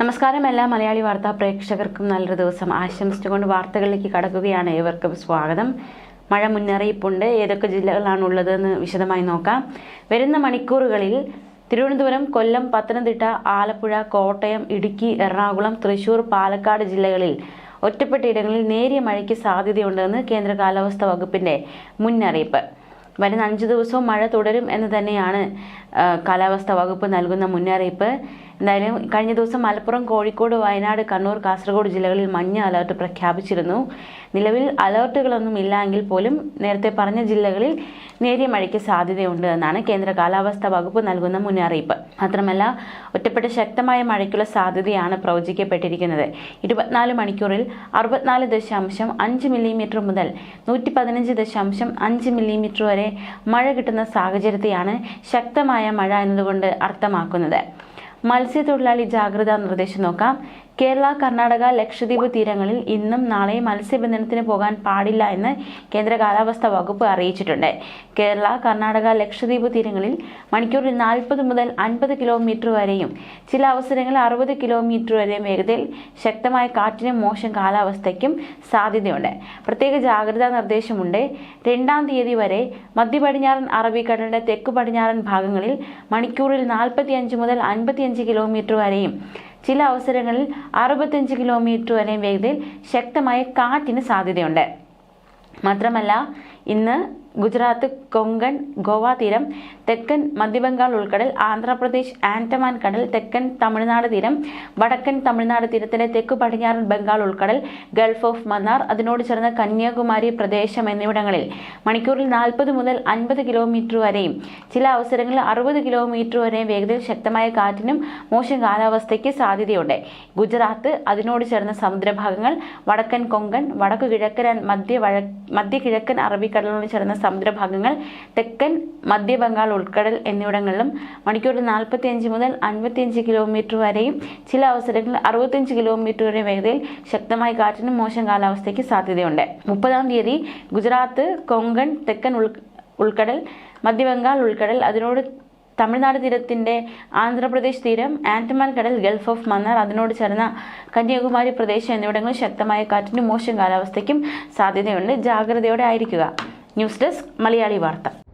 നമസ്കാരം എല്ലാ മലയാളി വാർത്താ പ്രേക്ഷകർക്കും നല്ലൊരു ദിവസം ആശംസിച്ചുകൊണ്ട് വാർത്തകളിലേക്ക് കടക്കുകയാണ് ഏവർക്കും സ്വാഗതം. മഴ മുന്നറിയിപ്പുണ്ട്. ഏതൊക്കെ ജില്ലകളാണ് ഉള്ളതെന്ന് വിശദമായി നോക്കാം. വരുന്ന മണിക്കൂറുകളിൽ തിരുവനന്തപുരം കൊല്ലം പത്തനംതിട്ട ആലപ്പുഴ കോട്ടയം ഇടുക്കി എറണാകുളം തൃശൂർ പാലക്കാട് ജില്ലകളിൽ ഒറ്റപ്പെട്ട ഇടങ്ങളിൽ നേരിയ മഴയ്ക്ക് സാധ്യതയുണ്ടെന്ന് കേന്ദ്ര കാലാവസ്ഥാ വകുപ്പിന്റെ മുന്നറിയിപ്പ്. വരുന്ന അഞ്ച് ദിവസവും മഴ തുടരും എന്ന് തന്നെയാണ് കാലാവസ്ഥാ വകുപ്പ് നൽകുന്ന മുന്നറിയിപ്പ്. എന്തായാലും കഴിഞ്ഞ ദിവസം മലപ്പുറം കോഴിക്കോട് വയനാട് കണ്ണൂർ കാസർഗോഡ് ജില്ലകളിൽ മഞ്ഞ അലർട്ട് പ്രഖ്യാപിച്ചിരുന്നു. നിലവിൽ അലർട്ടുകളൊന്നും ഇല്ല എങ്കിൽ പോലും നേരത്തെ പറഞ്ഞ ജില്ലകളിൽ നേരിയ മഴയ്ക്ക് സാധ്യതയുണ്ട് എന്നാണ് കേന്ദ്ര കാലാവസ്ഥാ വകുപ്പ് നൽകുന്ന മുന്നറിയിപ്പ്. മാത്രമല്ല ഒറ്റപ്പെട്ട ശക്തമായ മഴയ്ക്കുള്ള സാധ്യതയാണ് പ്രവചിക്കപ്പെട്ടിരിക്കുന്നത്. ഇരുപത്തിനാല് മണിക്കൂറിൽ അറുപത്തിനാല് ദശാംശം അഞ്ച് മില്ലിമീറ്റർ മുതൽ നൂറ്റി പതിനഞ്ച് ദശാംശം അഞ്ച് മില്ലിമീറ്റർ വരെ മഴ കിട്ടുന്ന സാഹചര്യത്തെയാണ് ശക്തമായ മഴ എന്നതുകൊണ്ട് അർത്ഥമാക്കുന്നത്. മത്സ്യത്തൊഴിലാളി ജാഗ്രതാ നിർദ്ദേശം നോക്കാം. കേരള കർണാടക ലക്ഷദ്വീപ് തീരങ്ങളിൽ ഇന്നും നാളെയും മത്സ്യബന്ധനത്തിന് പോകാൻ പാടില്ല എന്ന് കേന്ദ്ര കാലാവസ്ഥാ വകുപ്പ് അറിയിച്ചിട്ടുണ്ട്. കേരള കർണാടക ലക്ഷദ്വീപ് തീരങ്ങളിൽ മണിക്കൂറിൽ നാൽപ്പത് മുതൽ അൻപത് കിലോമീറ്റർ വരെയും ചില അവസരങ്ങളിൽ അറുപത് കിലോമീറ്റർ വരെയും വേഗതയിൽ ശക്തമായ കാറ്റിനും മോശം കാലാവസ്ഥയ്ക്കും സാധ്യതയുണ്ട്. പ്രത്യേക ജാഗ്രതാ നിർദ്ദേശമുണ്ട്. രണ്ടാം തീയതി വരെ മധ്യ പടിഞ്ഞാറൻ അറബിക്കടലിന്റെ തെക്ക് പടിഞ്ഞാറൻ ഭാഗങ്ങളിൽ മണിക്കൂറിൽ നാൽപ്പത്തിയഞ്ച് മുതൽ അൻപത്തിയഞ്ച് കിലോമീറ്റർ വരെയും ചില അവസരങ്ങളിൽ അറുപത്തഞ്ച് കിലോമീറ്റർ വരെ വേഗതയിൽ ശക്തമായ കാറ്റിന് സാധ്യതയുണ്ട്. മാത്രമല്ല ഇന്ന് ഗുജറാത്ത് കൊങ്കൺ ഗോവ തീരം തെക്കൻ മധ്യബംഗാൾ ഉൾക്കടൽ ആന്ധ്രാപ്രദേശ് ആൻഡമാൻ കടൽ തെക്കൻ തമിഴ്നാട് തീരം വടക്കൻ തമിഴ്നാട് തീരത്തിലെ തെക്കു പടിഞ്ഞാറൻ ബംഗാൾ ഉൾക്കടൽ ഗൾഫ് ഓഫ് മന്നാർ അതിനോട് ചേർന്ന കന്യാകുമാരി പ്രദേശം എന്നിവിടങ്ങളിൽ. മണിക്കൂറിൽ നാൽപ്പത് മുതൽ അൻപത് കിലോമീറ്റർ വരെയും ചില അവസരങ്ങളിൽ അറുപത് കിലോമീറ്റർ വരെയും വേഗതയിൽ ശക്തമായ കാറ്റിനും മോശം കാലാവസ്ഥയ്ക്ക് സാധ്യതയുണ്ട്. ഗുജറാത്ത് അതിനോട് ചേർന്ന സമുദ്രഭാഗങ്ങൾ വടക്കൻ കൊങ്കൺ വടക്കു കിഴക്കൻ മധ്യ മധ്യ കിഴക്കൻ അറബിക്കടലിനോട് ചേർന്ന സമുദ്രഭാഗങ്ങൾ തെക്കൻ മധ്യ ബംഗാൾ ഉൾക്കടൽ എന്നിവിടങ്ങളിലും മണിക്കൂറിൽ നാൽപ്പത്തിയഞ്ച് മുതൽ അൻപത്തിയഞ്ച് കിലോമീറ്റർ വരെയും ചില അവസരങ്ങളിൽ അറുപത്തിയഞ്ച് കിലോമീറ്റർ വരെ വേഗതയിൽ ശക്തമായ കാറ്റിനും മോശം കാലാവസ്ഥയ്ക്ക് സാധ്യതയുണ്ട്. മുപ്പതാം തീയതി ഗുജറാത്ത് കൊങ്കൺ തെക്കൻ ഉൾ ഉൾക്കടൽ മധ്യബംഗാൾ ഉൾക്കടൽ അതിനോട് തമിഴ്നാട് തീരത്തിന്റെ ആന്ധ്രാപ്രദേശ് തീരം ആൻഡമാൻ കടൽ ഗൾഫ് ഓഫ് മന്നാർ അതിനോട് ചേർന്ന കന്യാകുമാരി പ്രദേശം എന്നിവിടങ്ങളിൽ ശക്തമായ കാറ്റിനും മോശം കാലാവസ്ഥയ്ക്കും സാധ്യതയുണ്ട്. ജാഗ്രതയോടെ ആയിരിക്കുക. ന്യൂസ് ഡെസ്ക് മലയാളി വാർത്ത.